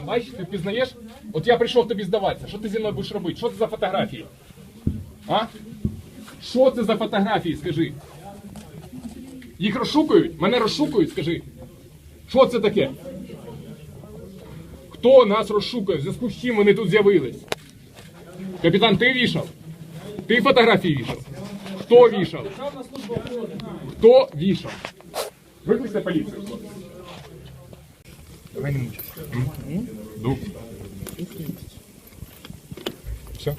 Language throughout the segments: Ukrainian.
Бачиш, ти впізнаєш? От я прийшов тобі здаватися. Що ти зі мною будеш робити? Що це за фотографії? А? Що це за фотографії, скажи? Їх розшукують? Мене розшукують, скажи. Що це таке? Хто нас розшукує? В зв'язку з чим вони тут з'явились? Капітан, ти вішав? Ти фотографії вішав? Хто вішав? Хто вішав? Викликайте поліцію. Давай не мучайся. Дух. Все.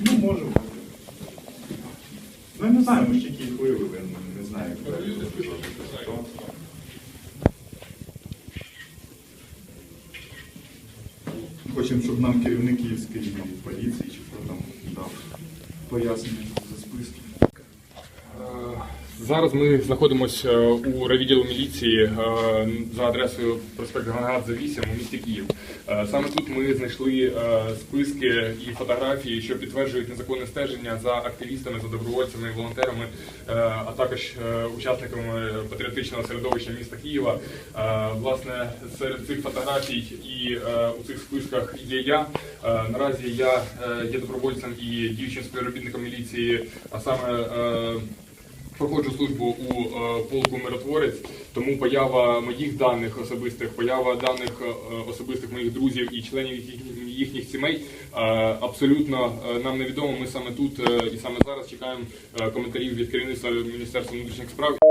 Ну, можем. Ну, не знаю, ми ще впливи, я не- не знаю. Хто? Хочемо, щоб нам керівник Київської поліції чи хто там дав пояснення. Зараз ми знаходимося у райвідділу міліції е, за адресою проспект Гангадзе 8 у місті Київ. Е, Саме тут ми знайшли е, списки і фотографії, що підтверджують незаконне стеження за активістами, за добровольцями, волонтерами, е, а також е, учасниками патріотичного середовища міста Києва. Е, Власне, серед цих фотографій і е, у цих списках є я. Е, Наразі я е, є добровольцем і діючим співробітником міліції, а саме е, проходжу службу у е, полку миротворець, тому поява моїх даних особистих, поява даних е, особистих моїх друзів і членів їхніх, їхніх сімей е, абсолютно нам невідомо. Ми саме тут і саме зараз чекаємо коментарів від керівництва Міністерства внутрішніх справ.